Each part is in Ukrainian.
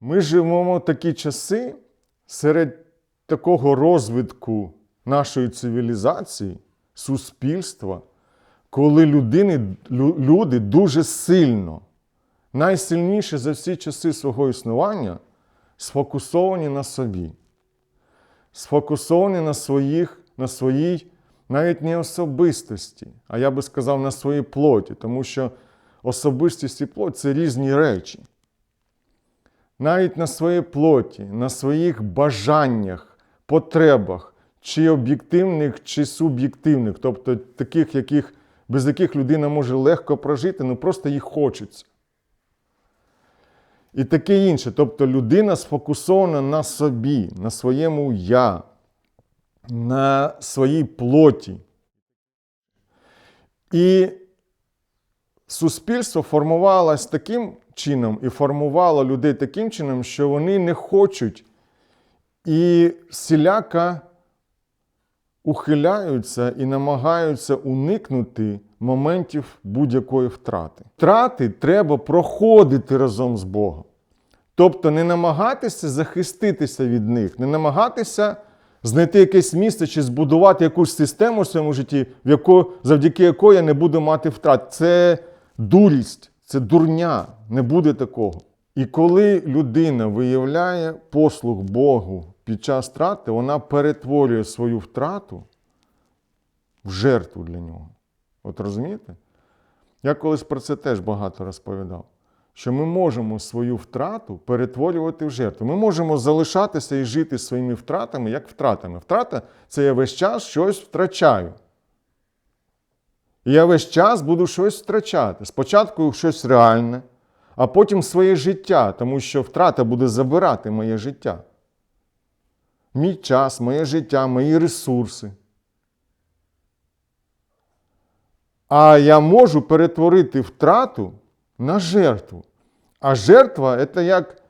Ми живемо в такі часи серед такого розвитку нашої цивілізації, суспільства, коли людини, люди дуже сильно, найсильніше за всі часи свого існування, сфокусовані на собі, сфокусовані на, своїх, на своїй навіть не особистості, а я би сказав, на своїй плоті, тому що особистість і плоть це різні речі навіть на своїй плоті, на своїх бажаннях, потребах, чи об'єктивних, чи суб'єктивних, тобто таких, яких, без яких людина може легко прожити, ну просто їх хочеться. І таке інше. Тобто людина сфокусована на собі, на своєму я, на своїй плоті. І суспільство формувалось таким чином і формувало людей таким чином, що вони не хочуть і всіляка ухиляються і намагаються уникнути моментів будь-якої втрати. Втрати треба проходити разом з Богом. Тобто не намагатися захиститися від них, не намагатися знайти якесь місце чи збудувати якусь систему в своєму житті, в яко, завдяки якої я не буду мати втрат. Це дурість, це дурня, не буде такого. І коли людина виявляє послуг Богу під час втрати, вона перетворює свою втрату в жертву для нього. От розумієте? Я колись про це теж багато розповідав. Що ми можемо свою втрату перетворювати в жертву. Ми можемо залишатися і жити своїми втратами як втратами. Втрата це я весь час щось втрачаю. Я весь час буду щось втрачати. Спочатку щось реальне, а потім своє життя, тому що втрата буде забирати моє життя. Мій час, моє життя, мої ресурси. А я можу перетворити втрату на жертву. А жертва це як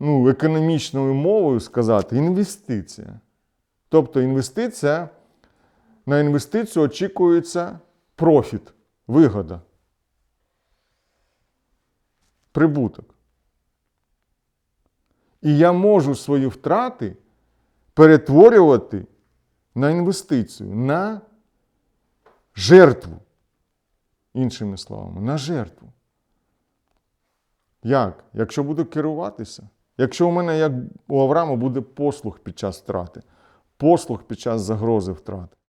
ну, економічною мовою сказати, інвестиція. Тобто інвестиція, на інвестицію очікується профіт, вигода, прибуток. І я можу свої втрати перетворювати на інвестицію, на жертву. Іншими словами, на жертву. Як? Якщо буду керуватися? Якщо у мене, як у Авраама, буде послуг під час втрати, послуг під час загрози втрати.